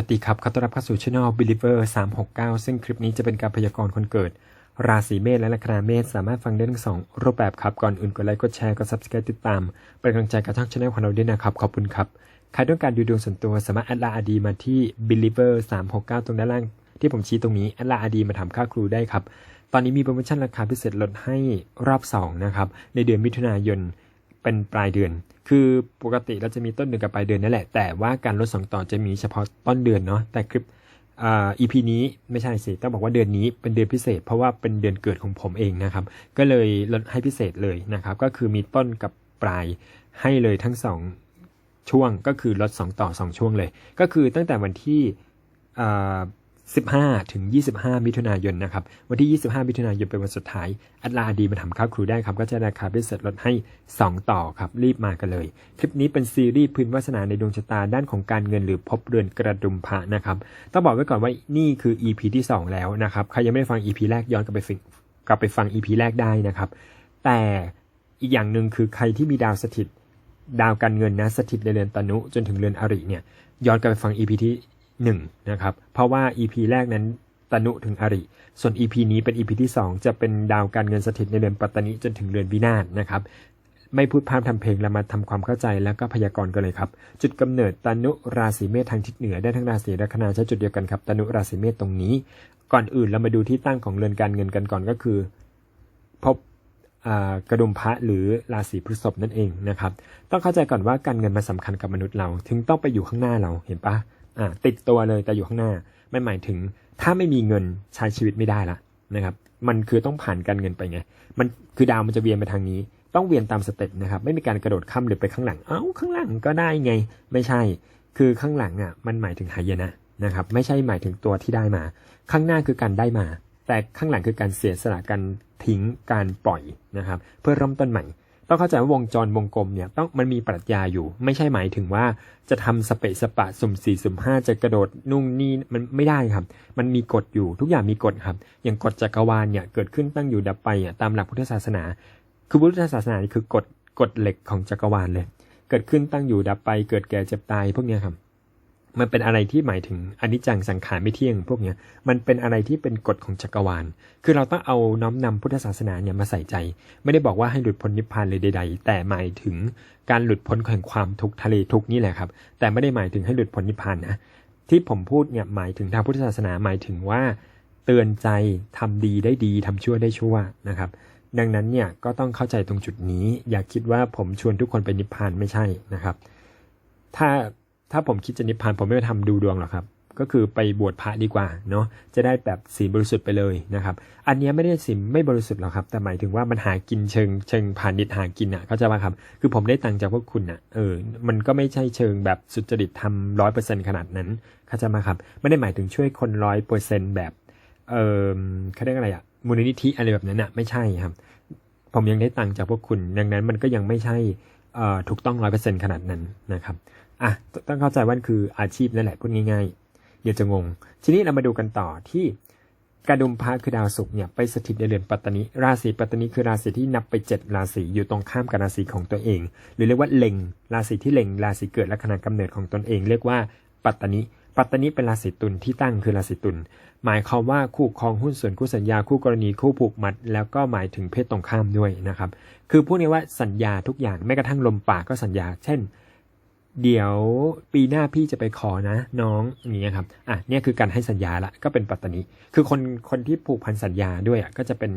สวัสดีครับขอต้อนรับเข้าสู่ช่อง Believer 369 ซึ่งคลิปนี้จะเป็นการพยากรณ์คนเกิด ราศีเมษและลัคนาเมษสามารถฟังได้ทั้งสองรูปแบบครับ ก่อนอื่นกดไลค์กดแชร์กด subscribe ติดตาม เป็นกำลังใจกับทางช่องของเราด้วยนะครับ ขอบคุณครับ ใครต้องการดูดวงส่วนตัวสามารถแอดไลน์อดีมาที่ Believer 369 ตรงด้านล่าง ที่ผมชี้ตรงนี้แอดไลน์อดีมาถามค่าครูได้ครับตอนนี้มีโปรโมชั่นราคาพิเศษลดให้รอบ2นะครับในเดือนมิถุนายน เป็นปลายเดือน คือปกติเราจะมีต้นเดือนกับปลายเดือนนั่นแหละ แต่ว่าการลดสองต่อจะมีเฉพาะต้นเดือนเนาะ แต่คลิปอ่า EP นี้ไม่ใช่สิต้องบอกว่าเดือนนี้เป็นเดือนพิเศษ เพราะว่าเป็นเดือนเกิดของผมเองนะครับ ก็เลยลดให้พิเศษเลยนะครับ ก็คือมีต้นกับปลายให้เลยทั้งสองช่วงก็คือลดสองต่อสองช่วงเลย ก็คือตั้งแต่วันที่ 15 ถึง 25 มิถุนายนนะครับ วันที่ 25 มิถุนายนเป็นวันสุดท้ายอัดลาดีมาทำข้าวครูได้ครับ ก็จะราคาพิเศษลดให้ 2 ต่อครับ รีบมากันเลย คลิปนี้เป็นซีรีส์พื้นวาสนาในดวงชะตาด้านของการเงินหรือพบเรือนกระดุมพระนะครับ ต้องบอกไว้ก่อนว่านี่คือ EP ที่ 2 แล้วนะครับ ใครยังไม่ได้ฟัง EP แรกย้อนกลับไปฟังกลับไปฟัง EP แรกได้นะครับ แต่อีกอย่างหนึ่งคือใครที่มีดาวสถิตดาวการเงินนะสถิตในเรือนตนุจนถึงเรือนอริเนี่ยย้อนกลับไปฟัง EP ที่ หนึ่งนะครับเพราะว่า EP แรกนั้นตนุถึงอริ ส่วน EP นี้เป็น EP ที่ 2 จะเป็นดาวการเงินสถิตในเรือนปัตตานิจนถึงเรือนวินาศนะครับไม่พูดพร่ำทำเพลงเรามาทำความเข้าใจแล้วก็พยากรณ์กันเลยครับ จุดกำเนิดตนุราศีเมษทางทิศเหนือได้ทั้งราศีลัคนาใช้จุดเดียวกันครับตนุราศีเมษตรงนี้ ก่อนอื่นเรามาดูที่ตั้งของเรือนการเงินกันก่อนก็คือ พบกระดุมพระหรือราศีพฤษภนั่นเองนะครับ ต้องเข้าใจก่อนว่าการเงินมันสำคัญกับมนุษย์เรา ถึงต้องไปอยู่ข้างหน้าเราเห็นปะ อ่าติดตัวเลยแต่อยู่ข้างหน้า ไม่หมายถึงถ้าไม่มีเงินใช้ชีวิตไม่ได้ละนะครับ มันคือต้องผ่านการเงินไปไง มันคือดาวมันจะเวียนไปทางนี้ ต้องเวียนตามสเต็ปนะครับ ไม่มีการกระโดดข้ามหรือไปข้างหลัง เอ้าข้างหลังก็ได้ไง ไม่ใช่ คือข้างหลังอะ มันหมายถึงหายนะนะครับ ไม่ใช่หมายถึงตัวที่ได้มา ข้างหน้าคือการได้มา แต่ข้างหลังคือการเสียสละการทิ้งการปล่อยนะครับ เพื่อเริ่มต้นใหม่ ต้องเข้าใจว่าวงจรวงกลมเนี่ยต้องมันมีปรัชญาอยู่ ไม่ใช่หมายถึงว่าจะทำสเปะสปะสุ่มสี่สุ่มห้าจะกระโดดนุ่งนี่มันไม่ได้ครับ มันมีกฎอยู่ทุกอย่างมีกฎครับ อย่างกฎจักรวาลเนี่ยเกิดขึ้นตั้งอยู่ดับไปอะตามหลักพุทธศาสนา คือพุทธศาสนานี่คือกฎกฎเหล็กของจักรวาลเลย เกิดขึ้นตั้งอยู่ดับไป เกิดแก่เจ็บตายพวกเนี้ยครับ มันเป็นอะไรที่หมายถึงอนิจจังสังขารไม่เที่ยงพวกเนี้ยมันเป็นอะไรที่เป็นกฎของจักรวาล คือเราต้องเอาน้อมนำพุทธศาสนาเนี่ยมาใส่ใจ ไม่ได้บอกว่าให้หลุดพ้นนิพพานเลยใด ๆ แต่หมายถึงการหลุดพ้นแห่งความทุกข์ทะเลทุกนี่แหละครับ แต่ไม่ได้หมายถึงให้หลุดพ้นนิพพานนะ ที่ผมพูดเนี่ยหมายถึงทางพุทธศาสนาหมายถึงว่า เตือนใจทำดีได้ดีทำชั่วได้ชั่วนะครับดังนั้นเนี่ยก็ต้องเข้าใจตรงจุดนี้ อย่าคิดว่าผมชวนทุกคนไปนิพพานไม่ใช่นะครับ ถ้า ถ้าผมคิดจะนิพพานผมไม่ไปทำดูดวงหรอกครับ ก็คือไปบวชพระดีกว่าเนาะจะได้แบบสีบริสุทธิ์ไปเลยนะครับ อันนี้ไม่ได้สีไม่บริสุทธิ์หรอกครับ แต่หมายถึงว่ามันหากินเชิงเชิงผ่านนิดหากินอะเข้าใจะว่าครับ คือผมได้ตังค์จากพวกคุณอะเออมันก็ไม่ใช่เชิงแบบสุจริตทำร้อยเปอร์เซ็นต์ขนาดนั้นเข้าใจะมาครับ ไม่ได้หมายถึงช่วยคนร้อยเปอร์เซ็นต์แบบเออเขาเรียกอะไรอะมูลนิธิอะไรแบบนั้นอะไม่ใช่ครับ ผมยังได้ตังค์จากพวกคุณ ดังนั้นมันก็ยังไม่ใช่เอ่อถูกต้องร้อยเปอร์เซ็นขนาดนั้นนะครับ อะต้องเข้าใจว่าคืออาชีพนั่นแหละพูดง่ายๆเดี๋ยวจะงง ทีนี้เรามาดูกันต่อที่กระดุมพระคือดาวศุกร์เนี่ยไปสถิตในเรือนปัตตานิราศีปัตตานิคือราศีที่นับไปเจ็ดราศีอยู่ตรงข้ามกับราศีของตัวเอง หรือเรียกว่าเล็ง ราศีที่เล็ง ราศีเกิดและขณะกำเนิดของตนเอง เรียกว่าปัตตานิปัตตานิเป็นราศีตุลที่ตั้งคือราศีตุลหมายความว่าคู่ครองหุ้นส่วนคู่สัญญาคู่กรณีคู่ผูกมัด แล้วก็หมายถึงเพศตรงข้ามด้วยนะครับคือพูดง่ายว่าสัญญาทุกอย่างแม้กระทั่งลมปากก็สัญญา เช่น เดี๋ยวปีหน้าพี่จะไปขอนะน้องอย่างเงี้ยครับอะเนี่ยคือการให้สัญญาละก็เป็นปัตตานีคือคนคนที่ผูกพันสัญญาด้วยอะก็จะเป็น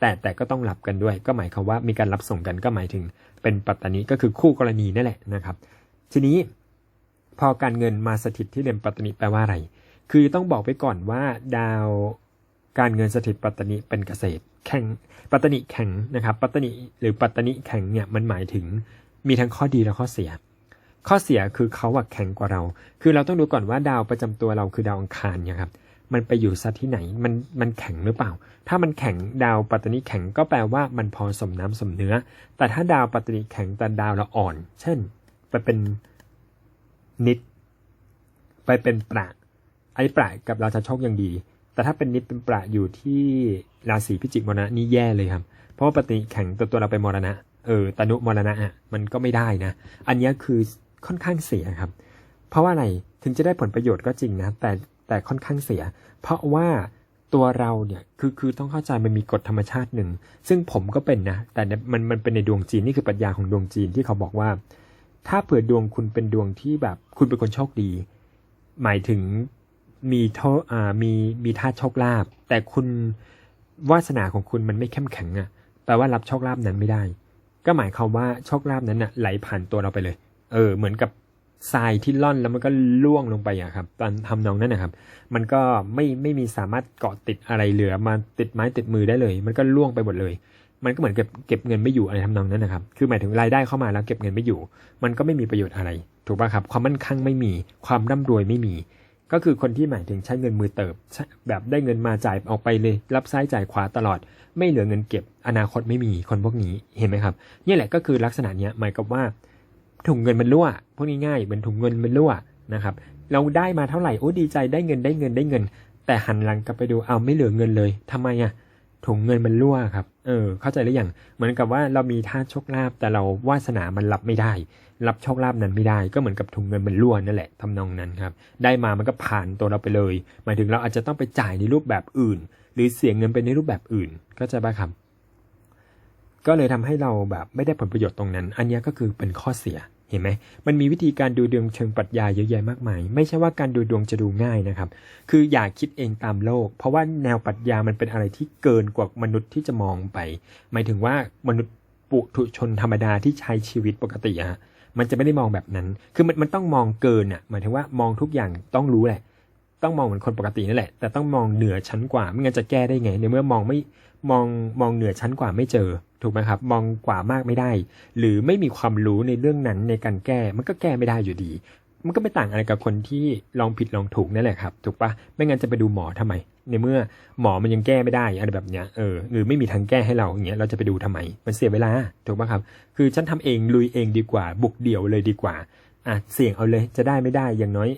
แต่แต่ก็ต้องรับกันด้วย ก็หมายความว่ามีการรับส่งกันก็หมายถึงเป็นปัตตานีก็คือคู่กรณีนั่นแหละนะครับ ทีนี้พอการเงินมาสถิตที่เรือนปัตตานีแปลว่าอะไร คือต้องบอกไปก่อนว่าดาวการเงินสถิตปัตตานีเป็นเกษตร แข่งปัตตานีแข็งนะครับ ปัตตานีหรือปัตตานีแข็งเนี่ยมันหมายถึงมีทั้งข้อดีและข้อเสีย ข้อเสียคือเขาอะแข็งกว่าเรา คือเราต้องดูก่อนว่าดาวประจำตัวเราคือดาวอังคารเนี่ยครับมันไปอยู่สัตว์ที่ไหนมันมันแข็งหรือเปล่า ถ้ามันแข็งดาวปัตตานีแข็งก็แปลว่ามันพอสมน้ำสมเนื้อ แต่ถ้าดาวปัตตานีแข็งแต่ดาวเราอ่อน เช่น ไปเป็นนิด ไปเป็นประไอ้ประกับราชาโชคยังดี แต่ถ้าเป็นนิดเป็นประอยู่ที่ราศีพิจิกมรณะนี่แย่เลยครับ เพราะว่าปัตตานีแข็งตัวตัวเราไปมรณะเออตนุมรณะอะมันก็ไม่ได้นะ อันนี้คือ ค่อนข้างเสียครับ เพราะว่าอะไรถึงจะได้ผลประโยชน์ก็จริงนะ แต่แต่ค่อนข้างเสีย เพราะว่าตัวเราเนี่ยคือคือต้องเข้าใจมันมีกฎธรรมชาติหนึ่ง ซึ่งผมก็เป็นนะ แต่เนี่ยมันมันเป็นในดวงจีนนี่คือปรัชญาของดวงจีนที่เขาบอกว่า ถ้าเผื่อดวงคุณเป็นดวงที่แบบคุณเป็นคนโชคดี หมายถึงมีทอ่ามีมีท่าโชคลาภแต่คุณวาสนาของคุณมันไม่เข้มแข็งอะแปลว่ารับโชคลาภนั้นไม่ได้ ก็หมายความว่าโชคลาภนั้นน่ะไหลผ่านตัวเราไปเลย เออ เหมือนกับทรายที่ล่อนแล้วมันก็ล่วงลงไปอะครับตอนทำนองนั้นนะครับ มันก็ไม่ไม่มีสามารถเกาะติดอะไรเหลือมาติดไม้ติดมือได้เลย มันก็ล่วงไปหมดเลย มันก็เหมือนเก็บเก็บเงินไม่อยู่อะไรทำนองนั้นนะครับ คือหมายถึงรายได้เข้ามาแล้วเก็บเงินไม่อยู่ มันก็ไม่มีประโยชน์อะไร ถูกป่ะครับ ความมั่นคงไม่มี ความร่ำรวยไม่มี ก็คือคนที่หมายถึงใช้เงินมือเติบ แบบได้เงินมาจ่ายออกไปเลย รับซ้ายจ่ายขวาตลอด ไม่เหลือเงินเก็บ อนาคตไม่มีคนพวกนี้ เห็นไหมครับ นี่แหละก็คือลักษณะเนี้ยหมายกับว่า ถุงเงินมันรั่วพูดง่ายๆเหมือนถุงเงินมันรั่วนะครับ เราได้มาเท่าไหร่โอ้ดีใจได้เงินได้เงินได้เงิน แต่หันหลังกลับไปดูเอาไม่เหลือเงินเลยทำไมอะถุงเงินมันรั่วครับ เออ เข้าใจหรือยัง เหมือนกับว่าเรามีท่าโชคลาภแต่เราวาสนามันรับไม่ได้ รับโชคลาภนั้นไม่ได้ ก็เหมือนกับถุงเงินมันรั่วนั่นแหละทำนองนั้นครับ ได้มามันก็ผ่านตัวเราไปเลย หมายถึงเราอาจจะต้องไปจ่ายในรูปแบบอื่น หรือเสียเงินไปในรูปแบบอื่น ก็จะป่ะครับ ก็เลยทำให้เราแบบไม่ได้ผลประโยชน์ตรงนั้น อันนี้ก็คือเป็นข้อเสียเห็นไหมมันมีวิธีการดูดวงเชิงปรัชญาเยอะแยะมากมาย ไม่ใช่ว่าการดูดวงจะดูง่ายนะครับ คืออย่าคิดเองตามโลก เพราะว่าแนวปรัชญามันเป็นอะไรที่เกินกว่ามนุษย์ที่จะมองไป หมายถึงว่ามนุษย์ปุถุชนธรรมดาที่ใช้ชีวิตปกติอะฮะมันจะไม่ได้มองแบบนั้น คือมันมันต้องมองเกินอะหมายถึงว่ามองทุกอย่างต้องรู้แหละ ต้องมองเหมือนคนปกตินั่นแหละ แต่ต้องมองเหนือชั้นกว่า ไม่งั้นจะแก้ได้ไง ในเมื่อมองไม่ มองมองเหนือชั้นกว่าไม่เจอถูกไหมครับ มองกว่ามากไม่ได้ หรือไม่มีความรู้ในเรื่องนั้นในการแก้ มันก็แก้ไม่ได้อยู่ดี มันก็ไม่ต่างอะไรกับคนที่ลองผิดลองถูกนั่นแหละครับ ถูกปะไม่งั้นจะไปดูหมอทำไม ในเมื่อหมอมันยังแก้ไม่ได้อะไรแบบเนี้ยเออหรือไม่มีทางแก้ให้เราอย่างเงี้ยเราจะไปดูทำไม มันเสียเวลาถูกปะครับ คือฉันทำเองลุยเองดีกว่า บุกเดี่ยวเลยดีกว่าอะเสี่ยงเอาเลยจะได้ไม่ได้อย่างน้อย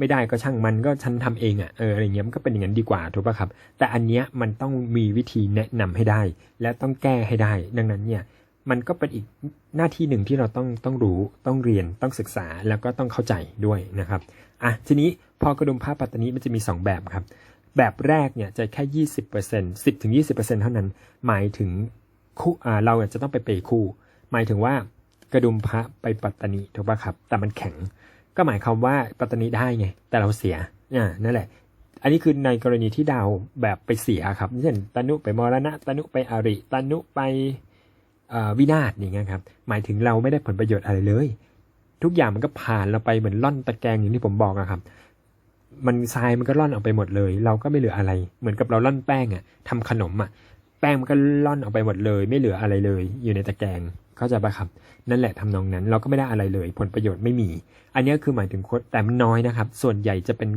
ไม่ได้ก็ช่างมันก็ฉันทำเองอะ่ะเอออะไรเงี้ยมันก็เป็นอย่างนั้นดีกว่าถูกป่ะครับ แต่อันเนี้ยมันต้องมีวิธีแนะนำให้ได้ และต้องแก้ให้ได้ ดังนั้นเนี่ยมันก็เป็นอีกหน้าที่หนึ่งที่เราต้องต้องรู้ต้องเรียนต้องศึกษาแล้วก็ต้องเข้าใจด้วยนะครับอะทีนี้พอกระดุมผ้าปัตตานีมันจะมี 2 แบบครับ แบบแรกเนี่ยจะแค่ยี่สิบเปอร์เซ็นต์สิบถึงยี่สิบเปอร์เซ็นต์เท่านั้น หมายถึงคู่อ่าเราจะต้องไปเปย์คู่ หมายถึงว่ากระดุมพระไปปัตตานีถูกป่ะครับ แต่มันแข็ง ก็หมายความว่าปัตตานีได้ไง แต่เราเสียอ่านั่นแหละ อันนี้คือในกรณีที่ดาวแบบไปเสียครับเช่นตนุไปมรณะตนุไปอริตนุไปวินาศอย่างเงี้ยครับ หมายถึงเราไม่ได้ผลประโยชน์อะไรเลย ทุกอย่างมันก็ผ่านเราไปเหมือนล่อนตะแกรงอย่างที่ผมบอกอะครับ มันทรายมันก็ล่อนออกไปหมดเลย เราก็ไม่เหลืออะไร เหมือนกับเราล่อนแป้งอะทำขนมอะแป้งมันก็ล่อนออกไปหมดเลย ไม่เหลืออะไรเลย อยู่ในตะแกรง เข้าใจปะครับ นั่นแหละทำนองนั้น เราก็ไม่ได้อะไรเลย ผลประโยชน์ไม่มี อันนี้คือหมายถึงโคตแต่มันน้อยนะครับ ส่วนใหญ่จะเป็น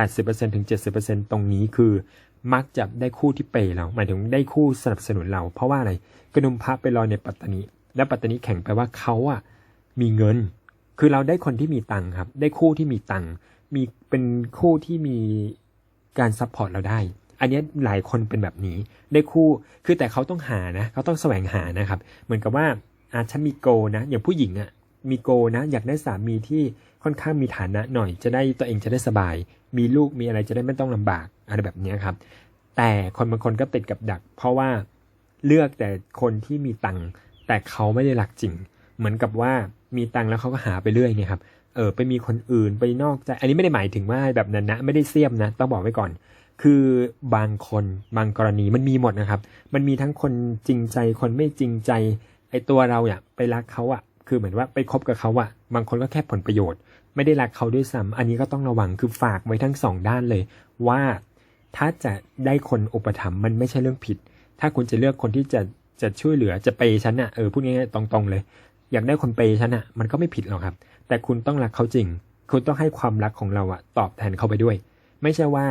80%ถึง 70%ตรงนี้คือ มักจะได้คู่ที่เปย์เรา หมายถึงได้คู่สนับสนุนเรา เพราะว่าอะไรกระดุมพระไปลอยในปัตตานีและปัตตานีแข่งไปว่าเขาอะมีเงิน คือเราได้คนที่มีตังค์ครับ ได้คู่ที่มีตังค์มีเป็นคู่ที่มีการซัพพอร์ตเราได้อันนี้หลายคนเป็นแบบนี้ได้คู่ คือแต่เขาต้องหานะ เขาต้องแสวงหานะครับ เหมือนกับว่า อาฉันมีโกนะ อย่างผู้หญิงอะ่ะ มีโกนะ อยากได้สามีที่ค่อนข้างมีฐานะหน่อย จะได้ตัวเองจะได้สบาย มีลูกมีอะไรจะได้ไม่ต้องลำบากอะไรแบบนี้ครับ แต่คนบางคนก็ติดกับดัก เพราะว่าเลือกแต่คนที่มีตังค์แต่เขาไม่ได้รักจริง เหมือนกับว่ามีตังค์แล้วเขาก็หาไปเรื่อยเนี่ยครับเออไปมีคนอื่นไปนอกใจ อันนี้ไม่ได้หมายถึงว่าแบบนั้นนะไม่ได้เสียมนะ ต้องบอกไว้ก่อน คือบางคนบางกรณีมันมีหมดนะครับ มันมีทั้งคนจริงใจคนไม่จริงใจ ตัวเราเนี่ยไปรักเขาอะคือเหมือนว่าไปคบกับเขาอะบางคนก็แค่ผลประโยชน์ ไม่ได้รักเขาด้วยซ้ำอันนี้ก็ต้องระวังคือฝากไว้ทั้งสองด้านเลย ว่าถ้าจะได้คนอุปถัมภ์มันไม่ใช่เรื่องผิด ถ้าคุณจะเลือกคนที่จะจะช่วยเหลือจะเปฉันอะเออพูดง่ายๆตรงๆเลย อยากได้คนเปฉันอะมันก็ไม่ผิดหรอกครับ แต่คุณต้องรักเขาจริง คุณต้องให้ความรักของเราอะตอบแทนเขาไปด้วย ไม่ใช่ว่า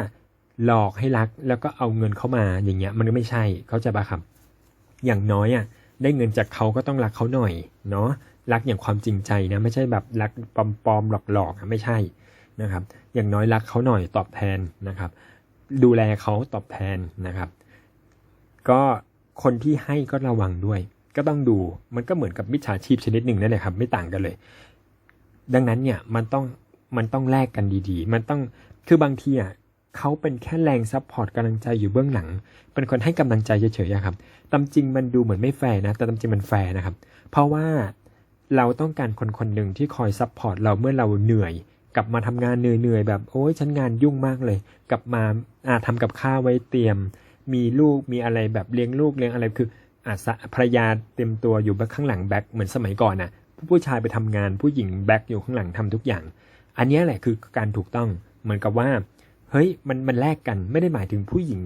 หลอกให้รักแล้วก็เอาเงินเข้ามาอย่างเงี้ย มันก็ไม่ใช่เขาจะปะครับ อย่างน้อยอะ ได้เงินจากเขาก็ต้องรักเขาหน่อยเนาะรักอย่างความจริงใจนะไม่ใช่แบบรักปลอมๆหลอกๆไม่ใช่นะครับ อย่างน้อยรักเขาหน่อยตอบแทนนะครับ ดูแลเขาตอบแทนนะครับ ก็คนที่ให้ก็ระวังด้วย ก็ต้องดูมันก็เหมือนกับมิจฉาชีพชนิดหนึ่งนั่นแหละครับ ไม่ต่างกันเลย ดังนั้นเนี่ยมันต้องมันต้องแลกกันดีๆ มันต้องคือบางทีอะ เขาเป็นแค่แรงซัพพอร์ตกำลังใจอยู่เบื้องหลัง เป็นคนให้กำลังใจเฉยๆครับตามจริงมันดูเหมือนไม่แฟร์นะ แต่ตามจริงมันแฟร์นะครับ เพราะว่าเราต้องการคนคนหนึ่งที่คอยซัพพอร์ตเราเมื่อเราเหนื่อย กลับมาทำงานเหนื่อยๆแบบโอ้ยฉันงานยุ่งมากเลย กลับมาอ่าทำกับข้าวไว้เตรียม มีลูกมีอะไรแบบเลี้ยงลูกเลี้ยงอะไรคืออาสภรรยาเต็มตัวอยู่ข้างหลังแบ็คเหมือนสมัยก่อนน่ะผู้ชายไปทำงานผู้หญิงแบ็คอยู่ข้างหลังทำทุกอย่าง อันนี้แหละคือการถูกต้องเหมือนกับว่า เฮ้ยมันมันแลกกันไม่ได้หมายถึงผู้หญิง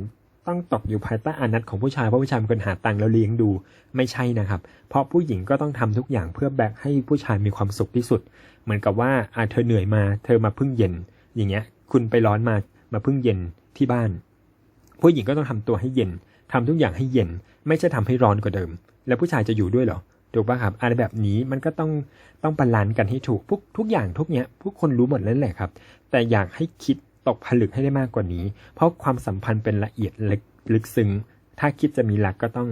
ต้องตกอยู่ภายใต้อานัตของผู้ชายเพราะผู้ชายเป็นคนหาตังค์แล้วเลี้ยงดูไม่ใช่นะครับ เพราะผู้หญิงก็ต้องทำทุกอย่างเพื่อแบกให้ผู้ชายมีความสุขที่สุด เหมือนกับว่าอาเธอเหนื่อยมาเธอมาพึ่งเย็น อย่างเงี้ย คุณไปร้อนมามาพึ่งเย็นที่บ้าน ผู้หญิงก็ต้องทำตัวให้เย็นทำทุกอย่างให้เย็น ไม่ใช่ทำให้ร้อนกว่าเดิม แล้วผู้ชายจะอยู่ด้วยเหรอถูกป่ะครับอะไรแบบนี้มันก็ต้องต้องบาลานซ์กันให้ถูกทุกทุกอย่างทุกเนี้ยผู้คนรู้หมดแล้วแหละครับ แต่อยากให้คิด ตกผลึกให้ได้มากกว่านี้ เพราะความสัมพันธ์เป็นละเอียดลึกลึกซึ้ง ถ้าคิดจะมีหลักก็ต้อง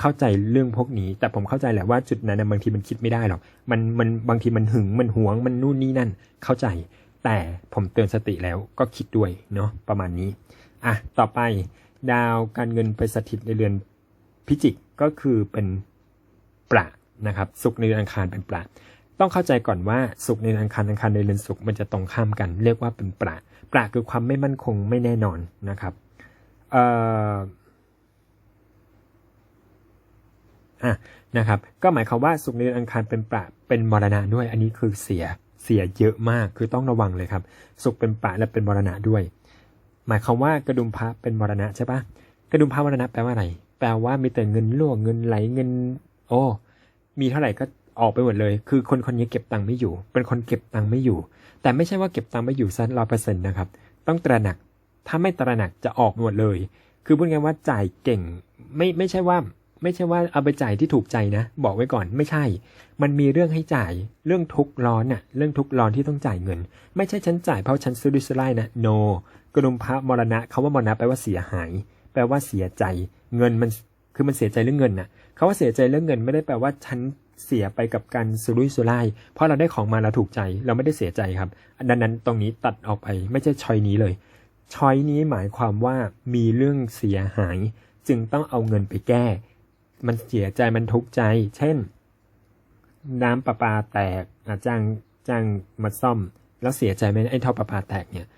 เข้าใจเรื่องพวกนี้ แต่ผมเข้าใจแหละว่าจุดนั้นบางทีมันคิดไม่ได้หรอก มันมันบางทีมันหึงมันหวงมันนู่นนี่นั่น เข้าใจ แต่ผมเตือนสติแล้วก็คิดด้วยเนาะประมาณนี้อะต่อไปดาวการเงินไปสถิตในเรือนพิจิกก็คือเป็นประนะครับสุขในเรือนอังคารเป็นประต้องเข้าใจก่อนว่าสุขในเรือนอังคารอังคารในเรือนสุขมันจะตรงข้ามกัน เรียกว่าเป็นประ ประคือความไม่มั่นคงไม่แน่นอนนะครับเอ่อะนะครับ ก็หมายความว่าสุขในเดือนอังคารเป็นประเป็นมรณะด้วย อันนี้คือเสียเสียเยอะมากคือต้องระวังเลยครับ สุขเป็นประและเป็นมรณะด้วย หมายความว่ากระดุมพระเป็นมรณะใช่ปะกระดุมพระมรณะแปลว่าอะไร แปลว่ามีแต่เงินล่วงเงินไหลเงิน โอ้มีเท่าไหร่ก็ออกไปหมดเลย คือคนคนนี้เก็บตังค์ไม่อยู่ เป็นคนเก็บตังค์ไม่อยู่ แต่ไม่ใช่ว่าเก็บตังค์ไม่อยู่ซันร้อยเปอร์เซ็นต์นะครับ ต้องตระหนัก ถ้าไม่ตระหนักจะออกหมดเลย คือพูดง่ายว่าจ่ายเก่ง ไม่ไม่ใช่ว่าไม่ใช่ว่าเอาไปจ่ายที่ถูกใจนะ บอกไว้ก่อนไม่ใช่ มันมีเรื่องให้จ่ายเรื่องทุกข์ร้อนน่ะเรื่องทุกข์ร้อนที่ต้องจ่ายเงิน ไม่ใช่ฉันจ่ายเพราะฉันซื้อดิสไลนะ no กระดุมพระมรณะเขาว่ามรณะแปลว่าเสียหาย แปลว่าเสียใจ เงินมันคือมันเสียใจเรื่องเงินน่ะเขาว่าเสียใจเรื่องเงินไม่ได้แปลว่าฉัน เสียไปกับการสุรุ่ยสุร่าย เพราะเราได้ของมาเราถูกใจเราไม่ได้เสียใจครับดังนั้นตรงนี้ตัดออกไปไม่ใช่ชอยนี้เลยชอยนี้หมายความว่ามีเรื่องเสียหาย จึงต้องเอาเงินไปแก้ มันเสียใจมันทุกข์ใจ เช่น น้ำประปาแตกอาจ้างจ้างมาซ่อม แล้วเสียใจไหมไอ้ท่อประปาแตกเนี่ย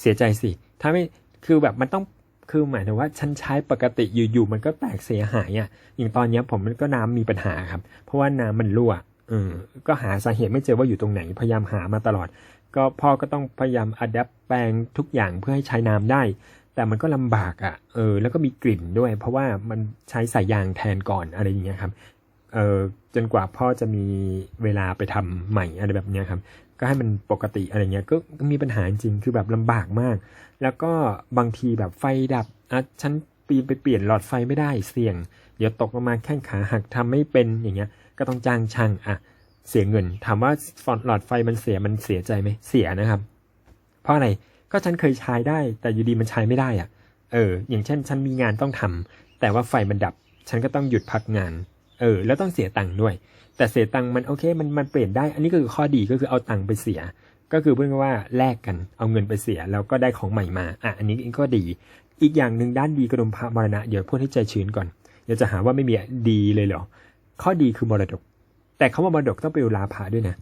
เสียใจสิ ถ้าไม่คือแบบมันต้อง คือหมายถึงว่าฉันใช้ปกติอยู่ๆมันก็แตกเสียหายอะ่ะอย่างตอนนี้ผมมันก็น้ำมีปัญหาครับ เพราะว่าน้ำมันรั่วเออก็หาสาเหตุไม่เจอว่าอยู่ตรงไหนพยายามหามาตลอด ก็พ่อก็ต้องพยายามอัดแอปแปลงทุกอย่างเพื่อให้ใช้น้ำได้ แต่มันก็ลำบากอะ่ะเออแล้วก็มีกลิ่นด้วย เพราะว่ามันใช้สายยางแทนก่อนอะไรอย่างเงี้ยครับเออจนกว่าพ่อจะมีเวลาไปทำใหม่อะไรแบบเนี้ยครับ ก็ให้มันปกติอะไรเงี้ยก็มีปัญหาจริงคือแบบลำบากมาก แล้วก็บางทีแบบไฟดับอะฉันปีนไปเปลี่ยนหลอดไฟไม่ได้เสี่ยง เดี๋ยวตกลงมาแข้งขาหักทำไม่เป็นอย่างเงี้ย ก็ต้องจ้างช่างอะเสียเงิน ถามว่าหลอดไฟมันเสียมันเสียใจไหมเสียนะครับ เพราะอะไรก็ฉันเคยใช้ได้ แต่อยู่ดีมันใช้ไม่ได้อะ เออ อย่างเช่น ฉันมีงานต้องทำแต่ว่าไฟมันดับ ฉันก็ต้องหยุดพักงาน เออ แล้วต้องเสียตังค์ด้วย แต่เสียตังค์มันโอเคมันมันเปลี่ยนได้ อันนี้ก็คือข้อดีก็คือเอาตังค์ไปเสีย ก็คือพูดง่ายว่าแลกกันเอาเงินไปเสียแล้วก็ได้ของใหม่มาอะอันนี้ก็ดี อีกอย่างหนึ่งด้านดีกระดุมพระมรณะเดี๋ยวพูดให้ใจชื้นก่อนเดี๋ยวจะหาว่าไม่มีดีเลยเหรอข้อดีคือมรดก แต่คาว่ามรดกต้องไปดูลาภะด้วยนะ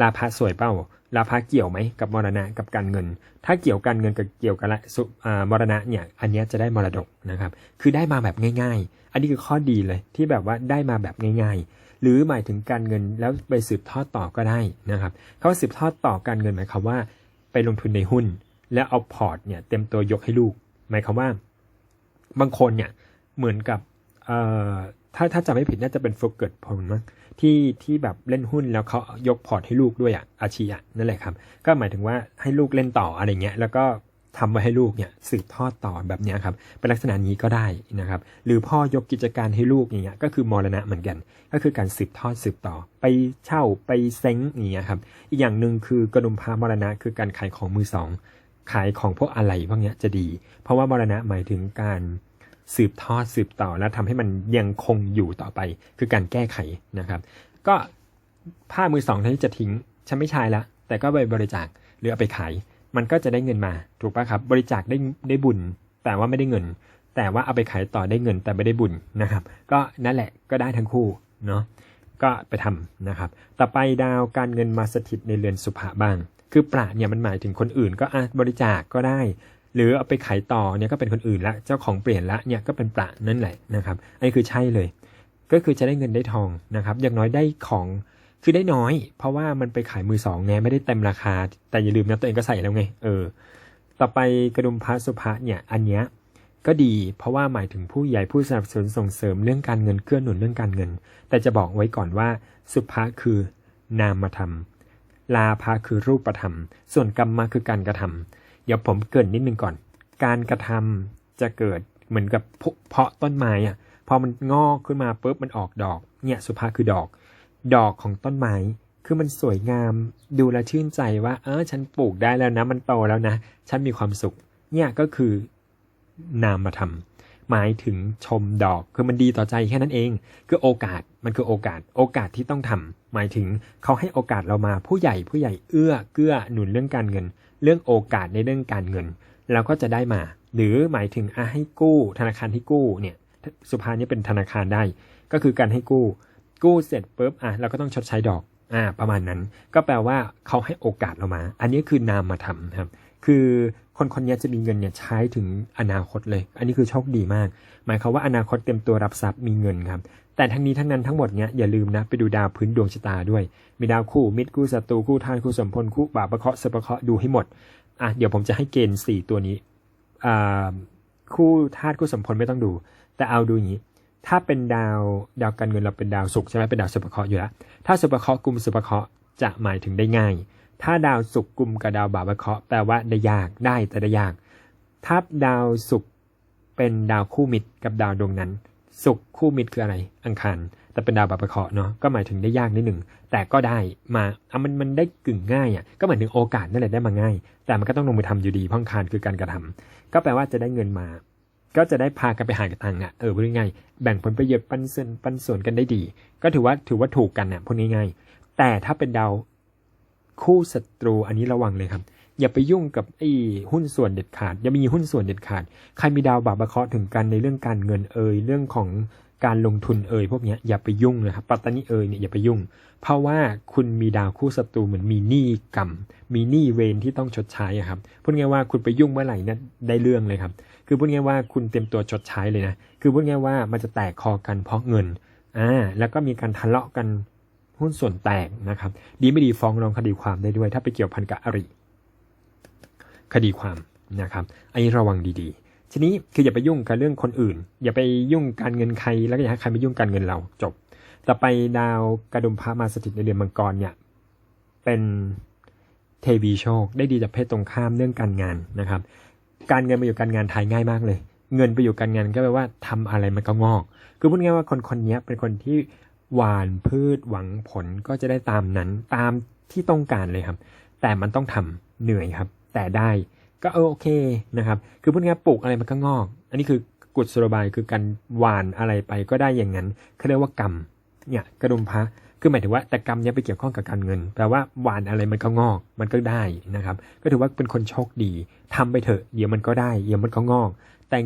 ลาภะสวยเป้าลาภะเกี่ยวไหมกับมรณะกับการเงิน ถ้าเกี่ยวการเงินกับเกี่ยวกับละสุมรณะเนี่ยอันนี้จะได้มรดกนะครับ คือได้มาแบบง่าย ๆ อันนี้คือข้อดีเลยที่แบบว่าได้มาแบบง่าย ๆ หรือหมายถึงการเงินแล้วไปสืบทอดต่อก็ได้นะครับคำว่าสืบทอดต่อการเงินหมายความว่า ไปลงทุนในหุ้น แล้วเอาพอร์ตเนี่ยเต็มตัวยกให้ลูก หมายความว่า บางคนเนี่ยเหมือนกับถ้าถ้าจำไม่ผิดน่าจะเป็นโฟเกิร์ตพลมั้งที่ที่แบบเล่นหุ้นแล้วเขายกพอร์ตให้ลูกด้วยอะอาชีอะนั่นแหละครับ ก็หมายถึงว่าให้ลูกเล่นต่ออะไรเงี้ยแล้วก็ ทำไว้ให้ลูกเนี่ยสืบทอดต่อแบบนี้ครับเป็นลักษณะนี้ก็ได้นะครับหรือพ่อยกกิจการให้ลูกอย่างเงี้ยก็คือมรณะเหมือนกัน ก็คือการสืบทอดสืบต่อ ไปเช่าไปเซ้งอย่างเงี้ยครับอีกอย่างหนึ่งคือกระดุมพามรณะคือการขายของมือสองขายของพวกอะไรพวกเนี้ยจะดี เพราะว่ามรณะหมายถึงการสืบทอดสืบต่อแล้วทำให้มันยังคงอยู่ต่อไป คือการแก้ไขนะครับ ก็ผ้ามือสองที่จะทิ้งฉันไม่ใช้ละแต่ก็ไปบริจาคหรือเอาไปขาย มันก็จะได้เงินมาถูกปะครับ บริจาคได้ได้บุญ แต่ว่าไม่ได้เงิน แต่ว่าเอาไปขายต่อได้เงินแต่ไม่ได้บุญนะครับ ก็นั่นแหละก็ได้ทั้งคู่เนาะก็ไปทำนะครับ ต่อไปดาวการเงินมาสถิตในเรือนสุภะบ้าง คือปราเนี่ยมันหมายถึงคนอื่น ก็อาบริจาคก็ได้ หรือเอาไปขายต่อเนี่ยก็เป็นคนอื่นละ เจ้าของเปลี่ยนละเนี่ยก็เป็นปรานั่นแหละนะครับ อันนี้คือใช่เลย ก็คือจะได้เงินได้ทองนะครับ อย่างน้อยได้ของ คือได้น้อย เพราะว่ามันไปขายมือสองไงไม่ได้เต็มราคา แต่อย่าลืมนะตัวเองก็ใส่แล้วไง เออ ต่อไปกระดุมพระสุภะเนี่ย อันเนี้ยก็ดี เพราะว่าหมายถึงผู้ใหญ่ผู้สนับสนุนส่งเสริมเรื่องการเงินเกื้อหนุนเรื่องการเงิน แต่จะบอกไว้ก่อนว่าสุภะคือนามธรรม ลาภะคือรูปธรรม ส่วนกรรมมาคือการกระทำเดี๋ยวผมเกินนิดนึงก่อน การกระทำจะเกิดเหมือนกับเพาะต้นไม้อะพอมันงอกขึ้นมาปุ๊บมันออกดอก เนี่ยสุภาคือดอก ดอกของต้นไม้คือมันสวยงาม ดูแลชื่นใจว่า เออฉันปลูกได้แล้วนะ มันโตแล้วนะ ฉันมีความสุข เนี่ยก็คือนามธรรมหมายถึงชมดอกคือมันดีต่อใจแค่นั้นเอง คือโอกาสมันคือโอกาส โอกาสที่ต้องทำหมายถึงเขาให้โอกาสเรามาผู้ใหญ่ผู้ใหญ่เอื้อเกื้อหนุนเรื่องการเงิน เรื่องโอกาสในเรื่องการเงินเราก็จะได้มา หรือหมายถึงอะให้กู้ ธนาคารที่กู้เนี่ยสุภาเนี่ยเป็นธนาคารได้ ก็คือการให้กู้ กู้เสร็จปุ๊บอะเราก็ต้องชดใช้ดอกอ่าประมาณนั้น ก็แปลว่าเขาให้โอกาสเรามา อันนี้คือนามมาทำครับ คือคนคนนี้จะมีเงินเนี่ยใช้ถึงอนาคตเลย อันนี้คือโชคดีมาก หมายความว่าอนาคตเต็มตัวรับทรัพย์มีเงินครับ แต่ทั้งนี้ทั้งนั้นทั้งหมดเนี้ยอย่าลืมนะไปดูดาวพื้นดวงชะตาด้วย มีดาวคู่มิตรคู่ศัตรูคู่ทานคู่สมพลคู่บาปประเคาะสปะเคาะดูให้หมดอะเดี๋ยวผมจะให้เกณฑ์สี่ตัวนี้อ่าคู่ธาตุคู่สมพลไม่ต้องดู แต่เอาดูอย่างนี้ ถ้าเป็นดาวดาวการเงินเราเป็นดาวศุกร์ใช่ไหมเป็นดาวสุภเคราะห์อยู่แล้วถ้าสุภเคราะห์กลุ่มสุภเคราะห์จะหมายถึงได้ง่าย ถ้าดาวศุกร์กุมกับดาวบาปเคราะห์แปลว่าได้ยากได้แต่ได้ยาก ถ้าดาวศุกร์เป็นดาวคู่มิตรกับดาวดวงนั้นศุกร์คู่มิตรคืออะไร อังคารแต่เป็นดาวบาปเคราะห์เนาะก็หมายถึงได้ยากนิดหนึ่งแต่ก็ได้มาอะมันมันได้กึ่งง่ายอะก็หมายถึงโอกาสนั่นแหละได้มาง่าย แต่มันก็ต้องลงมือทำอยู่ดีพราะอังคารคือการกระทำก็แปลว่าจะได้เงินมา ก็จะได้พากันไปหากระตังอะเออพูดง่ายแบ่งผลประโยชน์ปันส่วนปันส่วนกันได้ดี ก็ถือว่าถือว่าถูกกันเนี่ยพูดง่ายๆแต่ถ้าเป็นดาวคู่ศัตรูอันนี้ระวังเลยครับ อย่าไปยุ่งกับไอ้หุ้นส่วนเด็ดขาด อย่ามีหุ้นส่วนเด็ดขาด ใครมีดาวบาปเคราะห์ถึงกันในเรื่องการเงินเอ่ยเรื่องของการลงทุนเอ่ยพวกเนี้ยอย่าไปยุ่งเลยครับปัตตานีเอ่ยเนี่ยอย่าไปยุ่ง เพราะว่าคุณมีดาวคู่ศัตรูเหมือนมีหนี้กรรม มีหนี้เวรที่ต้องชดใช้อะครับพูดง่ายว่าคุณไปยุ่งเมื่อไหร่นี่ยได้เรื่องเลยครับ คือพูดง่ายว่าคุณเตรียมตัวชดใช้เลยนะ คือพูดง่ายว่ามันจะแตกคอกันเพราะเงิน อ่า แล้วก็มีการทะเลาะกันหุ้นส่วนแตกนะครับ ดีไม่ดีฟ้องร้องคดีความได้ด้วย ถ้าไปเกี่ยวพันกับอริ คดีความนะครับอันนี้ระวังดีๆ ทีนี้คืออย่าไปยุ่งกับเรื่องคนอื่น อย่าไปยุ่งการเงินใคร แล้วก็อย่าให้ใครไปยุ่งการเงินเราจบ ต่อไปดาวกระดุมพระมาสถิตในเดือนมังกรเนี่ย เป็นเทวีโชค ได้ดีจากเพศตรงข้ามเรื่องการงานนะครับ การเงินไปอยู่การงานทายง่ายมากเลย เงินไปอยู่การงานก็แปลว่าทำอะไรมันก็งอก คือพูดง่ายว่าคนคนนี้เป็นคนที่หวานพืชหวังผลก็จะได้ตามนั้นตามที่ต้องการเลยครับ แต่มันต้องทำเหนื่อยครับ แต่ได้ก็เออโอเคนะครับ คือพูดง่ายปลูกอะไรมันก็งอก อันนี้คือกุศโลบายคือการหวานอะไรไปก็ได้อย่างนั้นเขาเรียกว่ากรรมเนี่ยกระดุมพระ คือหมายถึงว่าแต่กรรมเนี้ยไปเกี่ยวข้องกับการเงิน แปลว่าหวานอะไรมันก็งอก มันก็ได้นะครับ ก็ถือว่าเป็นคนโชคดีทำไปเถอะ เดี๋ยวมันก็ได้ เดี๋ยวมันก็งอก แต่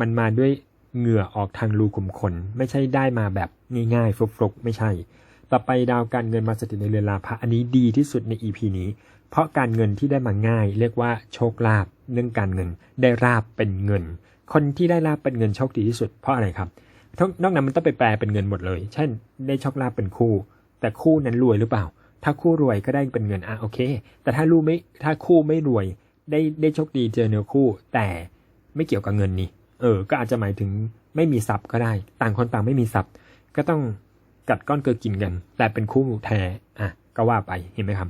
มันมาด้วยเหงื่อออกทางรูขุมขน ไม่ใช่ได้มาแบบง่ายๆฟลุกๆ ไม่ใช่ ต่อไปดาวการเงินมาสถิตในเรือนลาภะอันนี้ดีที่สุดใน EP นี้ เพราะการเงินที่ได้มาง่าย เรียกว่าโชคลาภเรื่องการเงิน ได้ราบเป็นเงิน คนที่ได้ราบเป็นเงินโชคดีที่สุด เพราะอะไรครับนอกนั้นมันต้องไปแปลเป็นเงินหมดเลย เช่น ได้โชคลาภเป็นคู่ แต่คู่นั้นรวยหรือเปล่า ถ้าคู่รวยก็ได้เป็นเงินอะโอเค แต่ถ้ารู้ไม่ถ้าคู่ไม่รวยได้ได้โชคดีเจอเนื้อคู่ แต่ไม่เกี่ยวกับเงินนี่เออ ก็อาจจะหมายถึงไม่มีทรัพย์ก็ได้ ต่างคนต่างไม่มีทรัพย์ ก็ต้องกัดก้อนเกลือกินกัน แต่เป็นคู่แท้อะก็ว่าไปเห็นไหมครับ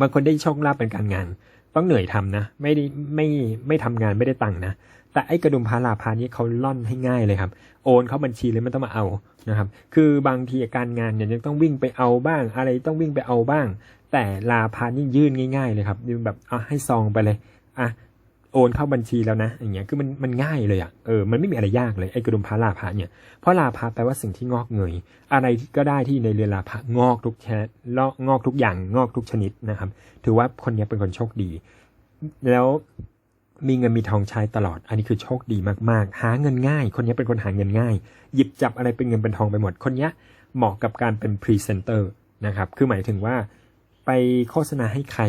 บางคนได้โชคลาภเป็นการงาน ต้องเหนื่อยทำนะ ไม่ได้ไม่ไม่ทำงานไม่ได้ตังค์นะ แต่ไอ้กระดุมพาลาพานี้เขาล่อนให้ง่ายเลยครับ โอนเข้าบัญชีเลยไม่ต้องมาเอานะครับ คือบางทีการงานเนี่ยยังต้องวิ่งไปเอาบ้าง อะไรต้องวิ่งไปเอาบ้าง แต่ลาพานี่ยื่นง่าย ๆ เลยครับยื่นแบบเอาให้ซองไปเลยอะโอนเข้าบัญชีแล้วนะอย่างเงี้ยคือมันมันง่ายเลยอะ่ะเออมันไม่มีอะไรยากเลยไอ้กระดุมพระลาภะเนี่ยเพราะลาภะแปลว่าสิ่งที่งอกเงยอะไรก็ได้ที่ในเรือลาภะงอกทุกแชลอกงอกทุกอย่างงอกทุกชนิดนะครับ ถือว่าคนนี้เป็นคนโชคดี แล้ว มีเงินมีทองใช้ตลอด อันนี้คือโชคดีมากๆ หาเงินง่าย คนนี้เป็นคนหาเงินง่าย หยิบจับอะไรเป็นเงินเป็นทองไปหมด คนนี้เหมาะกับการเป็นพรีเซนเตอร์นะครับ คือหมายถึงว่าไปโฆษณาให้ใคร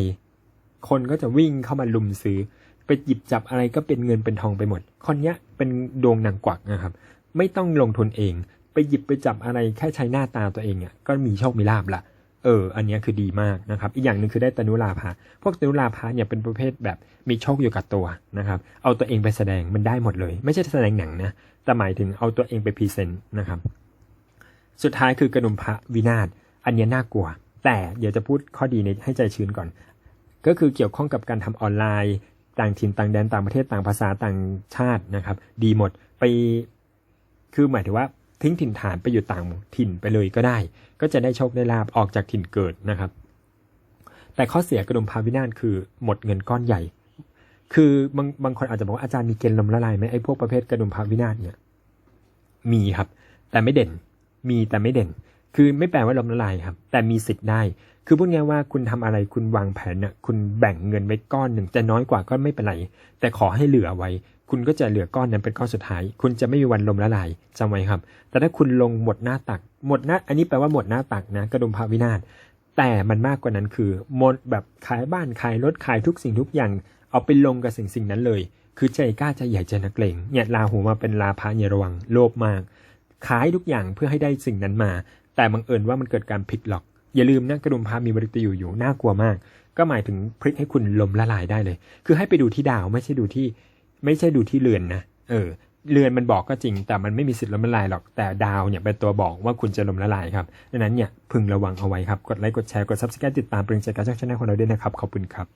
คนก็จะวิ่งเข้ามาลุมซื้อ ไปหยิบจับอะไรก็เป็นเงินเป็นทองไปหมด คนนี้เป็นดวงนางกวักนะครับ ไม่ต้องลงทุนเอง ไปหยิบไปจับอะไรแค่ใช้หน้าตาตัวเองเนี่ยก็มีโชคมีลาบละ เออ อันนี้คือดีมากนะครับ อีกอย่างหนึ่งคือได้ตนุลาภะพวกตนุลาภะเนี่ยเป็นประเภทแบบมีโชคอยู่กับตัวนะครับ เอาตัวเองไปแสดงมันได้หมดเลย ไม่ใช่แสดงหนังนะ แต่หมายถึงเอาตัวเองไปพรีเซนต์นะครับ สุดท้ายคือกระดุมพระวินาศ อันนี้น่ากลัว แต่เดี๋ยวจะพูดข้อดีในให้ใจชื้นก่อน ก็คือเกี่ยวข้องกับการทำออนไลน์ ต่างถิ่นต่างแดนต่างประเทศต่างภาษาต่างชาตินะครับ ดีหมดไป คือหมายถึงว่า ทิ้งถิ่นฐานไปอยู่ต่างถิ่นไปเลยก็ได้ ก็จะได้โชคได้ลาบออกจากถิ่นเกิดนะครับ แต่ข้อเสียกระดุมพาวินาศคือหมดเงินก้อนใหญ่ คือบางบางคนอาจจะบอกว่าอาจารย์มีเกณฑ์ลมละลายไหมไอ้พวกประเภทกระดุมพาวินาศเนี่ยมีครับ แต่ไม่เด่นมีแต่ไม่เด่น คือไม่แปลว่าลมละลายครับ แต่มีสิทธิ์ได้ คือพูดง่ายว่าคุณทำอะไรคุณวางแผนเนี่ยคุณแบ่งเงินไว้ก้อนหนึ่งจะน้อยกว่าก็ไม่เป็นไร แต่ขอให้เหลือไว้ คุณก็จะเหลือก้อนนั้นเป็นก้อนสุดท้าย คุณจะไม่มีวันลมละลายจำไว้ครับ แต่ถ้าคุณลงหมดหน้าตัก หมดหน้า อันนี้แปลว่าหมดหน้าตักนะกระดุมพาวินาศแต่มันมากกว่านั้นคือหมดแบบขายบ้านขายรถขายทุกสิ่งทุกอย่าง เอาไปลงกับสิ่งสิ่งนั้นเลย คือใจกล้าใจใหญ่ใจนักเลงเนี่ยลาหูมาเป็นลาพะเนี่ยระวังโลภมาก ขายทุกอย่างเพื่อให้ได้สิ่งนั้นมา แต่บังเอิญว่ามันเกิดการพลิกหลอก อย่าลืมนะกระดุมพระมีบริตอยู่อยู่น่ากลัวมาก ก็หมายถึงพลิกให้คุณลมละลายได้เลย คือให้ไปดูที่ดาวไม่ใช่ดูที่ ไม่ใช่ดูที่เรือนนะเออเรือนมันบอกก็จริง แต่มันไม่มีสิทธิ์ล้มละลายหรอกแต่ดาวเนี่ยเป็นตัวบอกว่าคุณจะล้มละลายครับดังนั้นเนี่ยพึงระวังเอาไว้ครับกดไลค์กดแชร์กด subscribe ติดตามเปลืองใจการช่างชาแนลของเราด้วยนะครับขอบคุณครับ